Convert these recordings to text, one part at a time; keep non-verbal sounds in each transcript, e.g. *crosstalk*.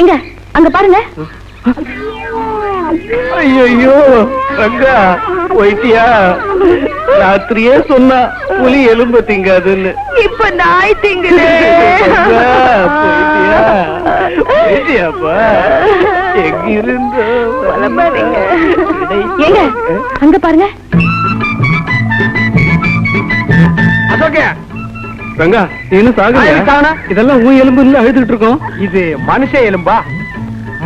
எங்க? அங்க பாருங்க. ஐயோ ரங்கா போயிட்டியா ராத்திரியே சொன்னா புலி எலும்பு திங்காதுன்னு. இப்ப நாய் திங்குது. போயிட்டியா போயிட்டியாப்பா புலம்பாதீங்க. ஏங்க அங்க பாருங்க. அசோகே ரங்கா இன்னும் காணா. இதெல்லாம் உன் எலும்பு இல்ல அழுதுட்டு இருக்கோம். இது மனுஷ எலும்பா?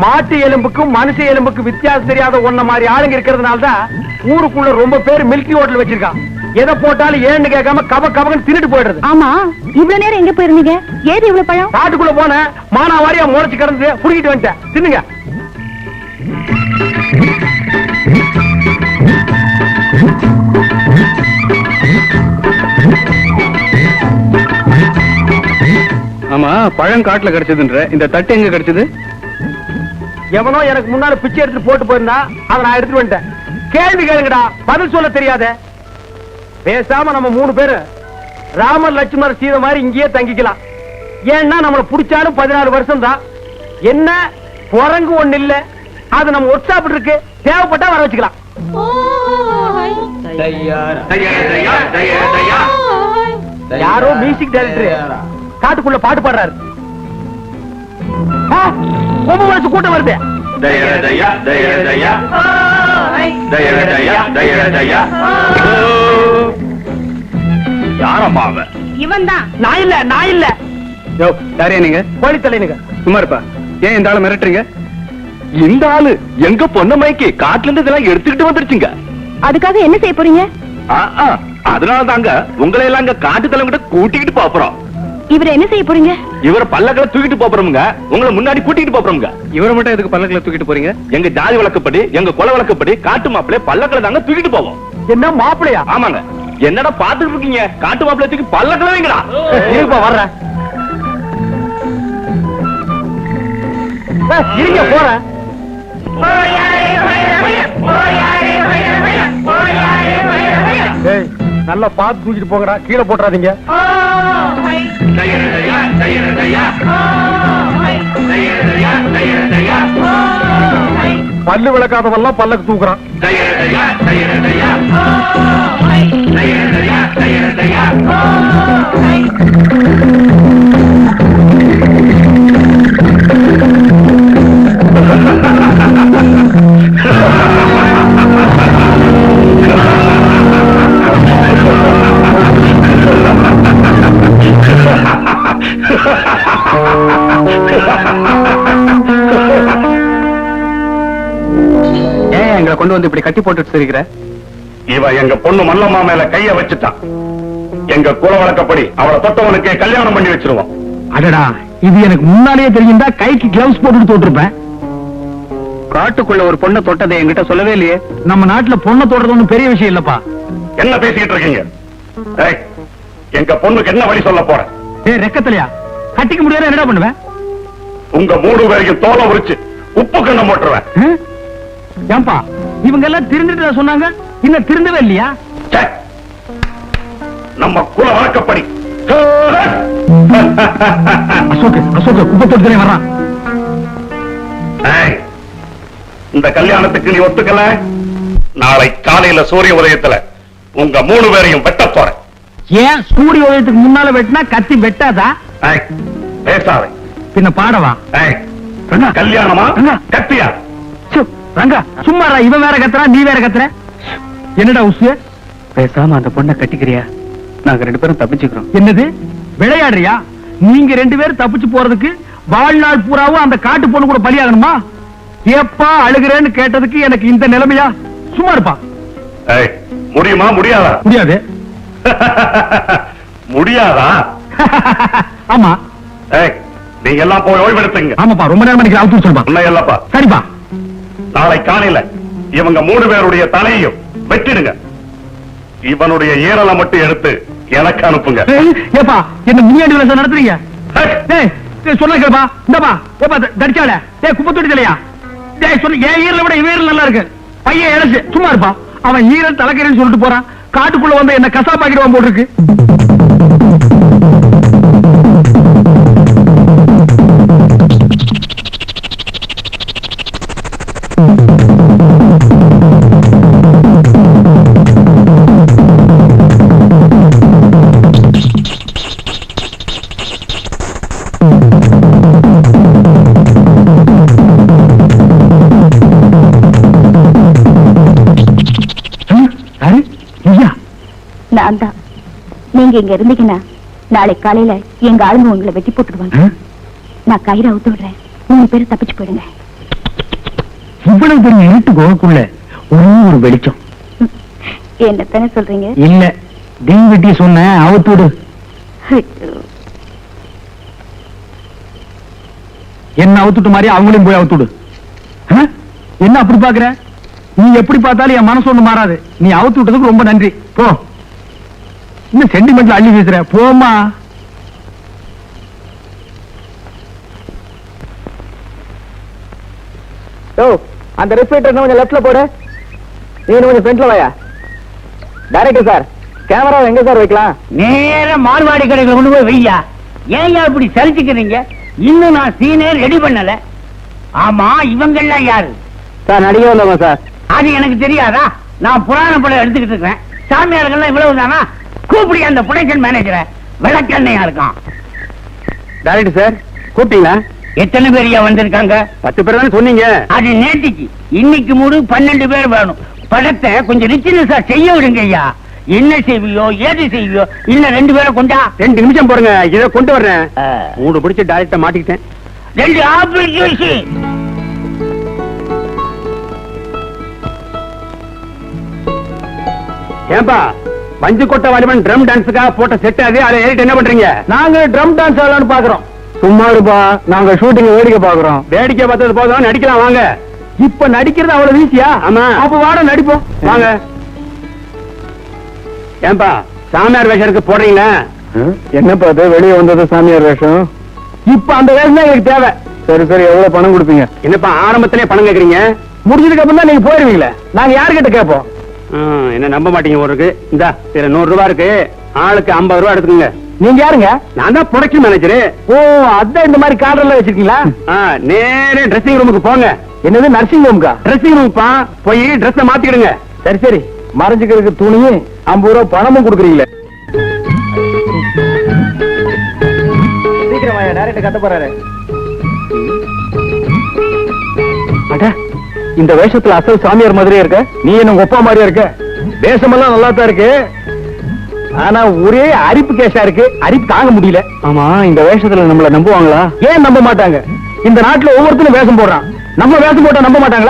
மாட்டு எலும்புக்கும் மனுஷ எலும்புக்கு வித்தியாசம் தெரியாத ஒன்ன மாதிரி ஆளுங்க இருக்கிறதுனால தான் ஊருக்குள்ள ரொம்ப பேர் மில்கி ஹோட்டல் வச்சிருக்கான். எதை போட்டாலும் ஏன்னு கேட்காம கப கபகன்னு தின்னுட்டு போயிடுறது. ஆமா இவ்வளவு நேரம் எங்க போயிருந்தீங்க? ஏது இவ்வளவு பழம்? காட்டுக்குள்ள போன மானா வாரியா முளைச்சு கிடந்து புடிக்கிட்டு வந்துட்டேன். தின்னுங்க. ஆமா பழம் காட்டுல கிடைச்சதுன்ற. இந்த தட்டு எங்க கிடைச்சது? எவனோ எனக்கு முன்னால பிச்சை எடுத்து போட்டு போயிருந்தா அதை நான் எடுத்துட்டு வந்துட்டேன். கேள்வி கேளுங்கடா பதில் சொல்ல தெரியாத. பேசாம நம்ம மூணு பேரு ராமர் லட்சுமணர் சீதை மாதிரி இங்கேயே தங்கிக்கலாம். ஏன்னா நம்மள புடிச்சாலும் பதினாலு வருஷம் தான் என்ன? குரங்கு ஒண்ணு இல்ல. அது நம்ம ஒர்க் ஷாப் இருக்கு. தேவைப்பட்டா வர வச்சுக்கலாம். யாரோ மியூசிக் டைரக்டர் காட்டுக்குள்ள பாட்டு பாடுறாரு. கொம்பு மனசு கூட்டம் வருது. யாரம்மா அவன்? இவன் தான் நான் இல்ல நான் இல்ல. யோ யாரையா நீங்க? கோழி தலைனுங்க சும்மா இருப்பா. ஏன் இந்த ஆளை மிரட்டுறீங்க? இந்த ஆளு எங்க பொண்ணு மைக்கு காட்டுல இருந்து இதெல்லாம் எடுத்துக்கிட்டு வந்துருச்சுங்க. அதுக்காக என்ன செய்ய போறீங்க? அதனால தாங்க உங்களை எல்லாம் காட்டு தலைவங்கிட்ட கூட்டிக்கிட்டு போறோம். இவரை என்ன செய்ய போறீங்க? இவர பல்லக்களை தூக்கிட்டு போறோமுங்க உங்களை முன்னாடி கூட்டிட்டு போறோமுங்க இவரை மட்டும் எதுக்கு பல்லக்களை தூக்கிட்டு போறீங்க? எங்க ஜாதி வழக்கப்படி எங்க குல வழக்கப்படி காட்டு மாப்பிள்ளை பல்லக்களை தாங்க தூக்கிட்டு போவோம். என்ன மாப்பிளையா ஆமாங்க. என்னடா பாத்துட்டு இருக்கீங்க? காட்டு மாப்பிள்ளை தூக்கி பல்லக்களை வைங்களா இருப்பா வர்றேன். இருங்க போறேன். நல்லா பார்த்து தூக்கிட்டு போங்கடா. கீழே போட்டுறாதீங்க. பல்லு விளக்காதவெல்லாம் பல்லக்கு தூக்குறான். கொண்டு வந்து இப்படி கட்டி போட்டுட்டு இருக்கிற இவன் எங்க பொண்ணு மல்லம்மா மேல கைய வச்சுட்டான் எங்க குல வழக்கப்படி அவளை தொட்டவனுக்கு கல்யாணம் பண்ணி வச்சிருவோம். அடடா இது எனக்கு முன்னாலேயே தெரியுந்தா கைக்கு கிளவுஸ் போட்டுட்டு தோட்டிருப்பேன் காட்டுக்குள்ள ஒரு பொண்ணை தொட்டதை என்கிட்ட சொல்லவே இல்லையே. நம்ம நாட்டுல பொண்ணை தொடுறது ஒண்ணும் பெரிய விஷயம் இல்லப்பா. என்ன பேசிக்கிட்டு இருக்கீங்க? ஏய், எங்க பொண்ணுக்கு என்ன வழி சொல்ல போற? ஏய் ரெக்கத்தலையா? கட்டிக்க முடியாத என்னடா பண்ணுவேன் உங்க மூணு பேரையும் தோலை உரிச்சு உப்பு கண்ணம் போட்டுருவேன்? ஏன்பா? இவங்க எல்லாம் திருந்துட்டு சொன்னாங்க. இன்னும் திருந்தவே இல்லையா. நம்ம குல வழக்கப்படி. அசோக் அசோக் குப்பை தொடுதலே வர்றான் இந்த கல்யாணத்துக்கு நீ ஒத்துக்கல? நாளை காலையில சூரிய உதயத்துல உங்க மூணு பேரையும் வெட்ட போறேன். ஏன் சூரிய உதயத்துக்கு முன்னால வெட்டினா கத்தி வெட்டாதா? பேசாதே. பின்ன பாடவா. கல்யாணமா. கத்தியா ரங்கா சும்மாடா இவன் வேற கத்துறான் நீ வேற கத்துற. என்னடா உசு பேசாம அந்த பொண்ணை கட்டிக்கிறியா? நாங்க ரெண்டு பேரும் தப்பிச்சுக்கிறோம். என்னது? விளையாடுறியா? நீங்க ரெண்டு பேரும் தப்பிச்சு போறதுக்கு வாழ்நாள் பூராவும் அந்த காட்டு பொண்ணு கூட பலியாகணுமா? ஏப்பா அழுகிறேன்னு கேட்டதுக்கு எனக்கு இந்த நிலைமையா? சும்மா இருப்பா. ஏய், முடியுமா? முடியாதா? முடியாது. *laughs* முடியாதா? ஆமா. ஏய், நீங்க எல்லாம் போய் ஓய்வெடுத்துங்க. ஆமாப்பா ரொம்ப நேரம் எனக்கு அவுத்து சொல்லுப்பா இல்லப்பா சரிப்பா. நாளை காலையில இவங்க மூணு பேருடைய தலையையும் வெட்டிடுங்க. இவனுடைய ஈரலை மட்டும் எடுத்து எனக்கு அனுப்புங்க. ஏப்பா என்ன முன்னாடி நடத்துறீங்க? ஏய், ஏய் ஏய், சொன்னா கேப்பா இந்தப்பா ஏப்பா தடிச்சால ஏய் குப்பை தொட்டி தலையா? டேய் சொன்ன என் ஈரல விட ஈரல் நல்லா இருக்கு? பையன் இழைச்சு சும்மா இருப்பா. அவன் ஈரல் தலைக்கறின்னு சொல்லிட்டு போறான். காட்டுக்குள்ள வந்து என்ன கசாப்பாக்கிடுவான் போட்டுருக்கு. நான் தான் நீங்க இங்க இருந்தீங்கன்னா நாளை காலையில எங்க ஆளுங்க உங்களை வெட்டி போட்டுடுவாங்க. நான் கயிறு அவுத்து விடுறேன். மூணு பேரும் தப்பிச்சு போயிடுங்க. இவ்வளவு பெரிய இருட்டு குகைக்குள்ள ஒரே ஒரு வெளிச்சம் என்னத்தானே சொல்றீங்க? இல்ல. தீவெட்டி சொன்ன அவுத்து விடு. என்ன அவுத்துட்டு மாதிரி அவங்களையும் போய் அவுத்துடு? என்ன அப்படி பாக்குற நீ எப்படி பார்த்தாலும் என் மனசு ஒண்ணு மாறாது. நீ அவுத்து விட்டதுக்கு ரொம்ப நன்றி. போ. இன்னும் சென்டிமெண்ட்ல அள்ளி வீசுற போமா அந்த ரெஃப்ரிஜரேட்டர் கொஞ்சம் லெஃப்ட்ல போடு. நீ கொஞ்சம் ஃப்ரண்ட்ல வாயா. டைரக்டர் சார் கேமரா எங்க சார் வைக்கலாம்? நேர மார்வாடி கடைகளை கொண்டு போய் வையா. ஏன் இப்படி சலிச்சுக்கிறீங்க? இன்னும் நான் சீனே ரெடி பண்ணல. ஆமா இவங்கெல்லாம் யாரு? சார் நடிகை வந்தவங்க சார் அது எனக்கு தெரியாதா? நான் புராண படம் எடுத்துக்கிட்டு இருக்கேன் சாமியார்கள்லாம் இவ்வளவு தானா கூப்பிடி அந்த ப்ரொடக்ஷன் மேனேஜரை விளக்கண்ணையா இருக்கான். டைரக்டர் சார் கூப்பிட்டீங்களா? எத்தனை பேரியா வந்திருக்காங்க? பத்து பேர் தானே சொன்னீங்க. அது நேத்திக்கு. இன்னைக்கு மூடு பன்னெண்டு பேர் வேணும். படத்தை கொஞ்சம் ரிச்சினஸா செய்ய விடுங்க ஐயா. என்ன செய்வியோ ஏது செய்வியோ இன்னும் ரெண்டு பேரை கொண்டா? ரெண்டு நிமிஷம் போடுங்க இதை கொண்டு வர்றேன். மூணு பிடிச்சு டைரக்டா மாட்டிக்கிட்டேன். ரெண்டு ஆப்பிள் ஜூஸ் ஏன்பா பஞ்சு கொட்ட வாலிபன் ட்ரம் டான்ஸுக்காக போட்ட செட் அது அதை ஏறிட்டு என்ன பண்றீங்க? நாங்க ட்ரம் டான்ஸ் ஆடலாம்னு பாக்குறோம். சும்மா இருப்பா. நாங்க ஷூட்டிங் வேடிக்கை பாக்குறோம். வேடிக்கை பார்த்தது போதும் நடிக்கலாம் வாங்க. இப்ப நடிக்கிறது அவ்வளவு ஈஸியா ஆமா. அப்ப வாட நடிப்போம். வாங்க. ஏன்பா சாமியார் வேஷத்துக்கு போடுறீங்களா? என்னப்பா அது வெளியே வந்தது சாமியார் வேஷம்? இப்ப அந்த வேஷம் தான் எங்களுக்கு தேவை. சரி சரி எவ்வளவு பணம் கொடுப்பீங்க? என்னப்பா ஆரம்பத்திலே பணம் கேக்குறீங்க? முடிஞ்சதுக்கு அப்புறம் தான் நீங்க போயிருவீங்களே. நாங்க யார்கிட்ட கேட்போம்? என்ன நம்ப மாட்டீங்க ஒரு இருக்கு. இந்த இதுல நூறு ரூபாய் இருக்கு. ஆளுக்கு ஐம்பது ரூபாய் எடுத்துக்கோங்க. நீங்க யாருங்க? நான் தான் ப்ரொடக்ஷன் மேனேஜர் ஓ அதான் இந்த மாதிரி கார்டர்ல வச்சிருக்கீங்களா? நேரே ட்ரெஸ்ஸிங் ரூமுக்கு போங்க. என்னது நர்சிங் ரூமுக்கா ட்ரெஸ்ஸிங் ரூம்ப்பா போய் ட்ரெஸ்ஸ மாத்திக்கிடுங்க. சரி சரி. மறைஞ்சுக்கிறதுக்கு துணியும் ஐம்பது ரூபாய் பணமும் கொடுக்குறீங்களே. சீக்கிரம் வாயா டேரக்ட் கட்ட போறாரு. அட. இந்த வேஷத்துல அசல் சாமியார் மாதிரியே இருக்க. நீ என்ன அப்பா மாதிரியே இருக்க? வேஷமெல்லாம் நல்லா தான் இருக்கு. ஆனா ஒரே அரிப்பு கேஷா இருக்கு. அரிப்பு தாங்க முடியல. ஆமா இந்த வேஷத்துல நம்மள நம்புவாங்களா? ஏன் நம்ப மாட்டாங்க? இந்த நாட்டுல ஒவ்வொருத்தரும் வேஷம் போடுறான். நம்ம வேஷம் போட்டா நம்ப மாட்டாங்களா?